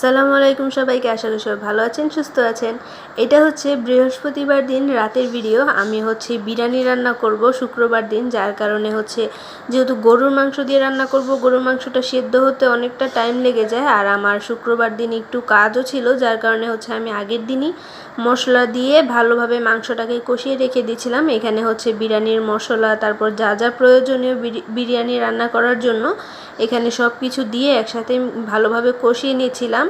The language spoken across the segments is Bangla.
সালামু আলাইকুম সবাইকে, আশা করি সবাই ভালো আছেন, সুস্থ আছেন। এটা হচ্ছে বৃহস্পতিবার দিন, রাতের ভিডিও। আমি হচ্ছে বিরিয়ানি রান্না করব শুক্রবার দিন, যার কারণে হচ্ছে যেহেতু গরুর মাংস দিয়ে রান্না করব, গরুর মাংসটা সেদ্ধ হতে অনেকটা টাইম লেগে যায়। আর আমার শুক্রবার দিন একটু কাজও ছিল, যার কারণে হচ্ছে আমি আগের দিনই মশলা দিয়ে ভালোভাবে মাংসটাকে কষিয়ে রেখে দিয়েছিলাম। এখানে হচ্ছে বিরিয়ানির মশলা, তারপর যা যা প্রয়োজনীয় বিরি- বিরিয়ানি রান্না করার জন্য এখানে সব কিছু দিয়ে একসাথে ভালোভাবে কষিয়ে নিয়েছিলাম।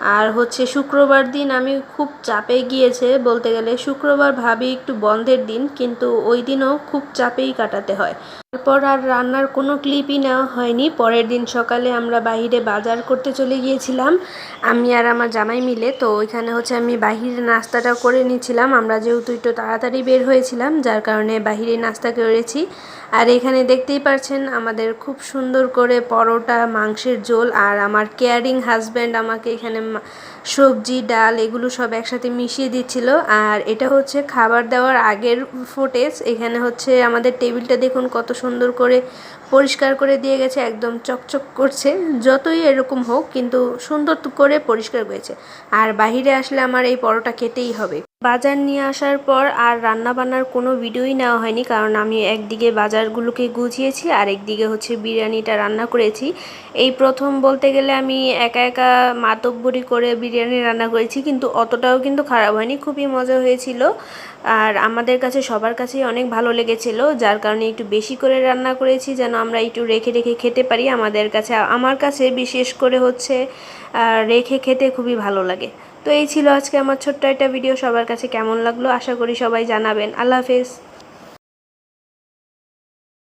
আর হচ্ছে শুক্রবার দিন আমি খুব চাপে গিয়েছে, বলতে গেলে শুক্রবার ভাবি একটু বন্ধের দিন, কিন্তু ওই দিনও খুব চাপেই কাটাতে হয়। তারপর আর রান্নার কোনো ক্লিপই নেওয়া হয়নি। পরের দিন সকালে আমরা বাইরে বাজার করতে চলে গিয়েছিলাম, আমি আর আমার জামাই মিলে। তো ওইখানে হচ্ছে আমি বাহিরে নাস্তাটা করে নিয়েছিলাম। আমরা যেহেতু একটু তাড়াতাড়ি বের হয়েছিলাম, যার কারণে বাহিরে নাস্তা করেছি। আর এখানে দেখতেই পাচ্ছেন আমাদের খুব সুন্দর করে পরোটা, মাংসের ঝোল আর আমার কেয়ারিং হাজব্যান্ড আমাকে এখানে সবজি, ডাল এগুলো সব একসাথে মিশিয়ে দিচ্ছিল। আর এটা হচ্ছে খাবার দেওয়ার আগের ফুটেজ। এখানে হচ্ছে আমাদের টেবিলটা দেখুন কত সুন্দর করে পরিষ্কার করে দিয়ে গেছে, একদম চকচক করছে। যতই এরকম হোক, কিন্তু সুন্দর করে পরিষ্কার হয়েছে। আর বাহিরে আসলে আমার এই পরোটা খেতেই হবে। বাজার নিয়ে আসার পর আর রান্না বান্নার কোনো ভিডিওই নেওয়া হয়নি, কারণ আমি একদিকে বাজারগুলোকে গুছিয়েছি, আর একদিকে হচ্ছে বিরিয়ানিটা রান্না করেছি। এই প্রথম বলতে গেলে আমি একা একা মাতব্বরি করে বিরিয়ানি রান্না করেছি, কিন্তু অতটাও কিন্তু খারাপ হয়নি, খুবই মজা হয়েছিল। আর আমাদের কাছে, সবার কাছেই অনেক ভালো লেগেছিল, যার কারণে একটু বেশি করে রান্না করেছি, যেন আমরা একটু রেখে রেখে খেতে পারি। আমাদের কাছে, আমার কাছে বিশেষ করে হচ্ছে রেখে খেতে খুবই ভালো লাগে। তো এই ছিল আজকে আমার ছোট্ট একটা ভিডিও সবার কাছে কেমন লাগল আশা করি সবাই জানাবেন। আল্লাহ হাফেজ।